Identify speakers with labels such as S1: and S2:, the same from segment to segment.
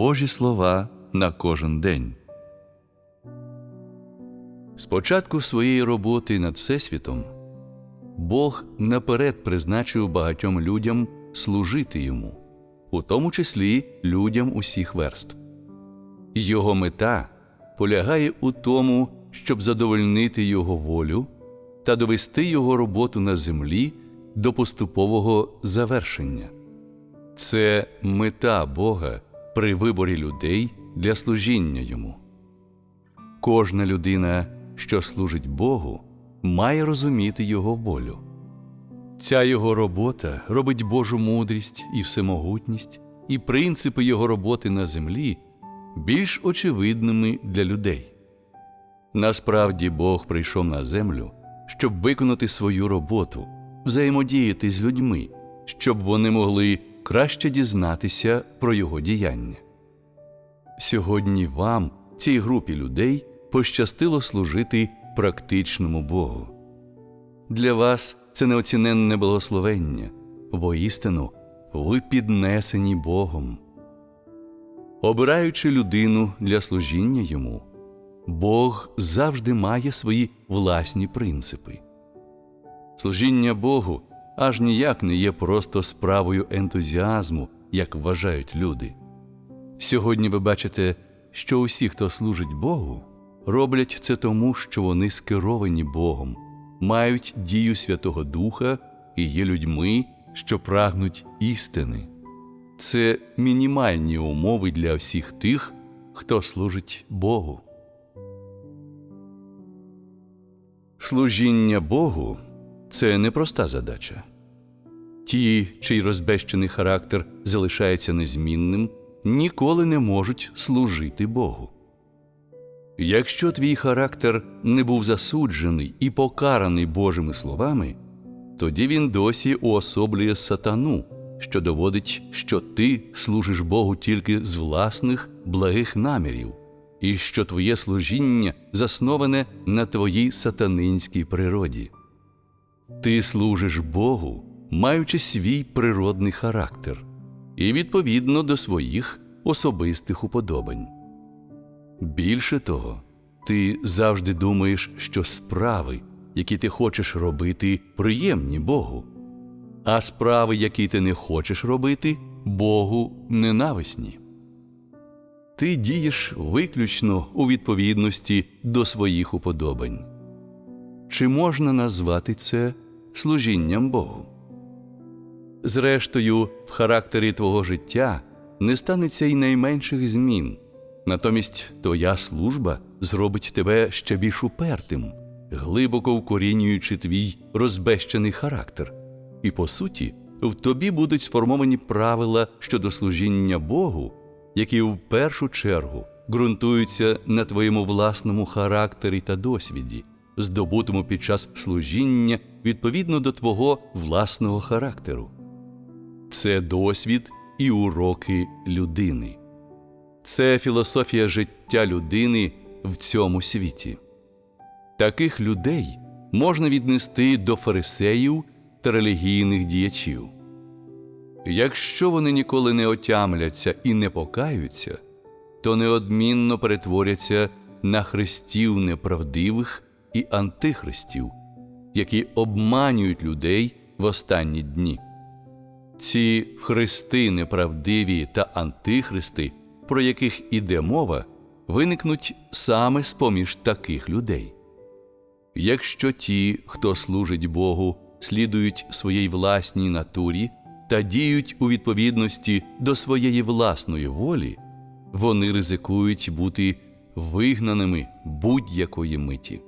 S1: Божі слова на кожен день. З початку своєї роботи над Всесвітом Бог наперед призначив багатьом людям служити йому, у тому числі людям усіх верств. Його мета полягає у тому, щоб задовольнити його волю та довести його роботу на землі до поступового завершення. Це мета Бога при виборі людей для служіння йому. Кожна людина, що служить Богу, має розуміти Його волю. Ця його робота робить Божу мудрість і всемогутність, і принципи його роботи на землі більш очевидними для людей. Насправді Бог прийшов на землю, щоб виконати свою роботу, взаємодіяти з людьми, щоб вони могли краще дізнатися про його діяння. Сьогодні вам, цій групі людей, пощастило служити практичному Богу. Для вас це неоціненне благословення, воістину ви піднесені Богом. Обираючи людину для служіння йому, Бог завжди має свої власні принципи. Служіння Богу аж ніяк не є просто справою ентузіазму, як вважають люди. Сьогодні ви бачите, що усі, хто служить Богу, роблять це тому, що вони скеровані Богом, мають дію Святого Духа і є людьми, що прагнуть істини. Це мінімальні умови для всіх тих, хто служить Богу. Служіння Богу це непроста задача. Ті, чий розбещений характер залишається незмінним, ніколи не можуть служити Богу. Якщо твій характер не був засуджений і покараний Божими словами, тоді він досі уособлює сатану, що доводить, що ти служиш Богу тільки з власних благих намірів, і що твоє служіння засноване на твоїй сатанинській природі. Ти служиш Богу, маючи свій природний характер і відповідно до своїх особистих уподобань. Більше того, ти завжди думаєш, що справи, які ти хочеш робити, приємні Богу, а справи, які ти не хочеш робити, Богу ненависні. Ти дієш виключно у відповідності до своїх уподобань. Чи можна назвати це служінням Богу? Зрештою, в характері твого життя не станеться й найменших змін. Натомість твоя служба зробить тебе ще більш упертим, глибоко вкорінюючи твій розбещений характер. І по суті, в тобі будуть сформовані правила щодо служіння Богу, які в першу чергу ґрунтуються на твоєму власному характері та досвіді, здобутому під час служіння відповідно до твого власного характеру. Це досвід і уроки людини. Це філософія життя людини в цьому світі. Таких людей можна віднести до фарисеїв та релігійних діячів. Якщо вони ніколи не отямляться і не покаються, то неодмінно перетворяться на христів неправдивих і антихристів, які обманюють людей в останні дні. Ці христи неправдиві та антихристи про яких іде мова, виникнуть саме з поміж таких людей. Якщо ті, хто служить Богу, слідують своїй власній натурі та діють у відповідності до своєї власної волі, вони ризикують бути вигнаними будь-якої миті.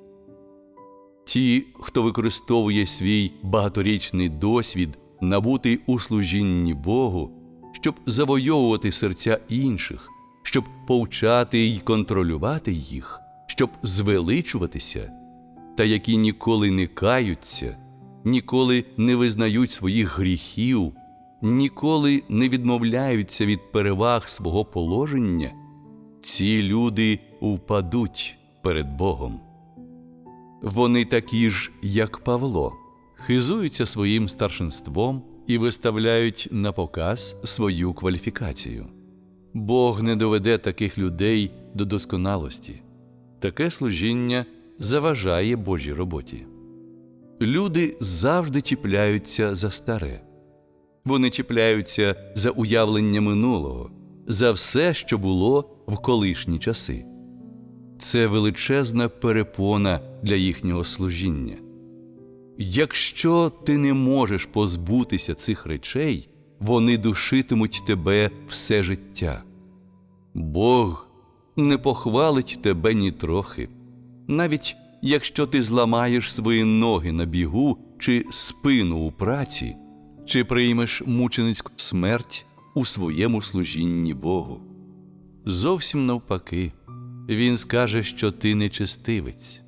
S1: Ті, хто використовує свій багаторічний досвід, набутий у служінні Богу, щоб завойовувати серця інших, щоб повчати й контролювати їх, щоб звеличуватися, та які ніколи не каються, ніколи не визнають своїх гріхів, ніколи не відмовляються від переваг свого положення, ці люди впадуть перед Богом. Вони такі ж, як Павло, хизуються своїм старшинством і виставляють на показ свою кваліфікацію. Бог не доведе таких людей до досконалості. Таке служіння заважає Божій роботі. Люди завжди чіпляються за старе. Вони чіпляються за уявлення минулого, за все, що було в колишні часи. Це величезна перепона для їхнього служіння. Якщо ти не можеш позбутися цих речей, вони душитимуть тебе все життя. Бог не похвалить тебе нітрохи, навіть якщо ти зламаєш свої ноги на бігу чи спину у праці, чи приймеш мученицьку смерть у своєму служінні Богу. Зовсім навпаки, він скаже, що ти нечестивець,